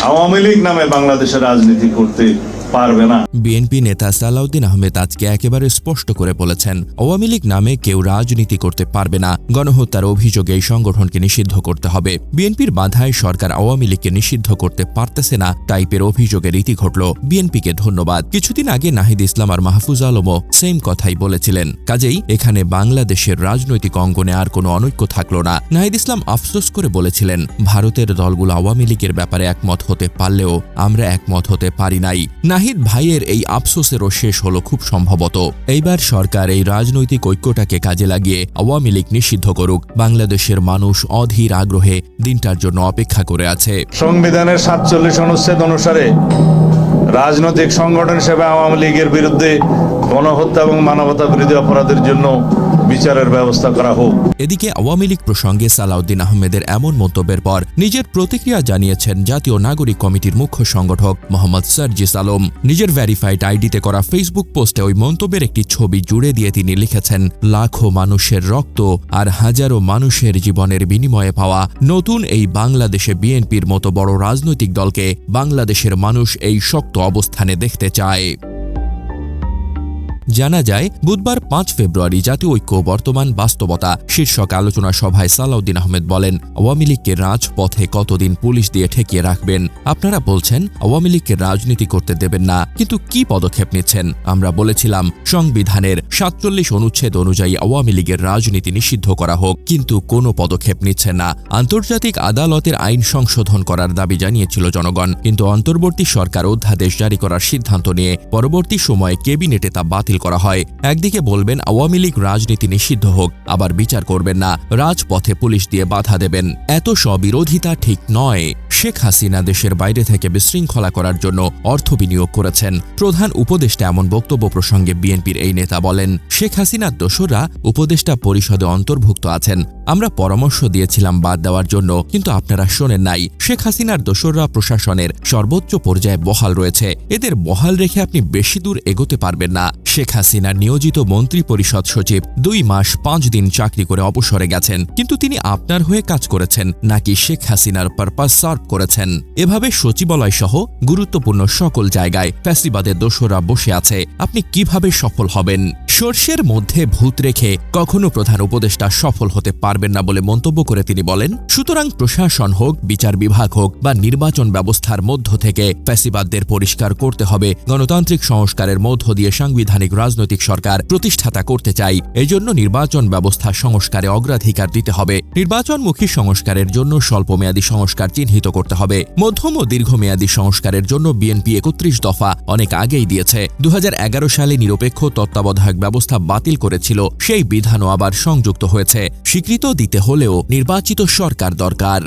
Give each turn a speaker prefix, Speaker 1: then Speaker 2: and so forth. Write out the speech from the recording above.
Speaker 1: আওয়ামী লীগ নামে বাংলাদেশের রাজনীতি করতে পারবে না।
Speaker 2: বিএনপি নেতা সালাউদ্দিন আহমেদ আজকে একেবারে স্পষ্ট করে বলেছেন, আওয়ামী লীগ নামে কেউ রাজনীতি করতে পারবে না। গণহত্যার অভিযোগে এই সংগঠনকে নিষিদ্ধ করতে হবে। বিএনপির বাধায় সরকার আওয়ামী লীগকে নিষিদ্ধ করতে পারতেছে না, টাইপের অভিযোগের রীতি ঘটল। বিএনপিকে ধন্যবাদ। কিছুদিন আগে নাহিদ ইসলাম আর মাহফুজ আলমও সেম কথাই বলেছিলেন। কাজেই এখানে বাংলাদেশের রাজনৈতিক অঙ্গনে আর কোনো অনৈক্য থাকল না। নাহিদ ইসলাম আফসোস করে বলেছিলেন, ভারতের দলগুলো আওয়ামী লীগের ব্যাপারে একমত হতে পারলেও আমরা একমত হতে পারি নাই। নাহিদ ভাইয়ের এই আফসোসেরও শেষ হলো খুব সম্ভবত। এইবার সরকার এই রাজনৈতিক ঐক্যটাকে কাজে লাগিয়ে আওয়ামী লীগ নিষিদ্ধ করুক। বাংলাদেশের মানুষ অধীর আগ্রহে দিনটার জন্য অপেক্ষা করে আছে।
Speaker 1: সংবিধানের সাতচল্লিশ অনুচ্ছেদ অনুসারে রাজনৈতিক সংগঠন হিসেবে আওয়ামী লীগের বিরুদ্ধে গণহত্যা এবং মানবতা বিরোধী অপরাধের জন্য বিচারের ব্যবস্থা করা হোক।
Speaker 2: এদিকে আওয়ামী লীগ প্রসঙ্গে সালাউদ্দিন আহমেদের এমন মন্তব্যের পর নিজের প্রতিক্রিয়া জানিয়েছেন জাতীয় নাগরিক কমিটির মুখ্য সংগঠক মোহাম্মদ সার্জিস আলম। নিজের ভ্যারিফাইড আইডিতে করা ফেসবুক পোস্টে ওই মন্তব্যের একটি ছবি জুড়ে দিয়ে তিনি লিখেছেন, লাখো মানুষের রক্ত আর হাজারো মানুষের জীবনের বিনিময়ে পাওয়া নতুন এই বাংলাদেশে বিএনপির মতো বড় রাজনৈতিক দলকে বাংলাদেশের মানুষ এই শক্ত অবস্থানে দেখতে চায়। জানা যায়, বুধবার পাঁচ ফেব্রুয়ারি জাতীয় ঐক্য বর্তমান বাস্তবতা শীর্ষক আলোচনা সভায় সালাউদ্দিন আহমেদ বলেন, আওয়ামী লীগকে রাজপথে কতদিন পুলিশ দিয়ে ঠেকিয়ে রাখবেন? আপনারা বলছেন, আওয়ামী লীগকে রাজনীতি করতে দেবেন না, কিন্তু কি পদক্ষেপ নিচ্ছেন? আমরা বলেছিলাম, সংবিধানের সাতচল্লিশ অনুচ্ছেদ অনুযায়ী আওয়ামী লীগের রাজনীতি নিষিদ্ধ করা হোক, কিন্তু কোনো পদক্ষেপ নিচ্ছে না। আন্তর্জাতিক আদালতের আইন সংশোধন করার দাবি জানিয়েছিল জনগণ, কিন্তু অন্তর্বর্তী সরকার অধ্যাদেশ জারি করার সিদ্ধান্ত নিয়ে পরবর্তী সময়ে কেবিনেটে তা বাতিল করা হয়। একদিকে বলবেন আওয়ামী লীগ রাজনীতি নিষিদ্ধ হোক, আবার বিচার করবেন না। রাজপথে পুলিশ দিয়ে বাধা দেবেন। এত সবিরোধিতা ঠিক নয়। শেখ হাসিনা দেশের বাইরে থেকে বিশৃঙ্খলা করার জন্য অর্থ বিনিয়োগ করেছেন। প্রধান উপদেষ্টা এমন বক্তব্য প্রসঙ্গে বিএনপির এই নেতা বলেন, শেখ হাসিনার দোসররা উপদেষ্টা পরিষদে অন্তর্ভুক্ত আছেন। আমরা পরামর্শ দিয়েছিলাম বাদ দেওয়ার জন্য, কিন্তু আপনারা শোনেন নাই। শেখ হাসিনার দোসররা প্রশাসনের সর্বোচ্চ পর্যায়ে বহাল রয়েছে। এদের বহাল রেখে আপনি বেশি দূর এগোতে পারবেন না। শেখ হাসিনার নিয়োজিত মন্ত্রী পরিষদ সচিব দুই মাস পাঁচ দিন চাকরি করে অবসরে গেছেন। কিন্তু তিনি আপনার হয়ে কাজ করেছেন, নাকি শেখ হাসিনার পারপাস সার্ভ করেছেন। এভাবে সচিবালয় সহ গুরুত্বপূর্ণ সকল জায়গায় ফ্যাসিবাদের দোষরা বসে আছে। আপনি কীভাবে সফল হবেন? সর্ষের মধ্যে ভূত রেখে কখনো প্রধান উপদেষ্টা সফল হতে পারবেন না বলে মন্তব্য করে তিনি বলেন, সুতরাং প্রশাসন হোক, বিচার বিভাগ হোক বা নির্বাচন ব্যবস্থার মধ্য থেকে ফ্যাসিবাদদের পরিষ্কার করতে হবে। গণতান্ত্রিক সংস্কারের মধ্য দিয়ে সাংবিধানিক রাজনৈতিক সরকার প্রতিষ্ঠাতা করতে চাই। এজন্য নির্বাচন ব্যবস্থা সংস্কারে অগ্রাধিকার দিতে হবে। নির্বাচনমুখী সংস্কারের জন্য স্বল্পমেয়াদী সংস্কার চিহ্নিত করতে হবে। মধ্যম ও দীর্ঘমেয়াদী সংস্কারের জন্য বিএনপি একত্রিশ দফা অনেক আগেই দিয়েছে। দু হাজার এগারো সালে নিরপেক্ষ তত্ত্বাবধায়ক ব্যবস্থা বাতিল করেছিল সেই বিধানও আবার সংযুক্ত হয়েছে। স্বীকৃত দিতে হলেও নির্বাচিত সরকার দরকার।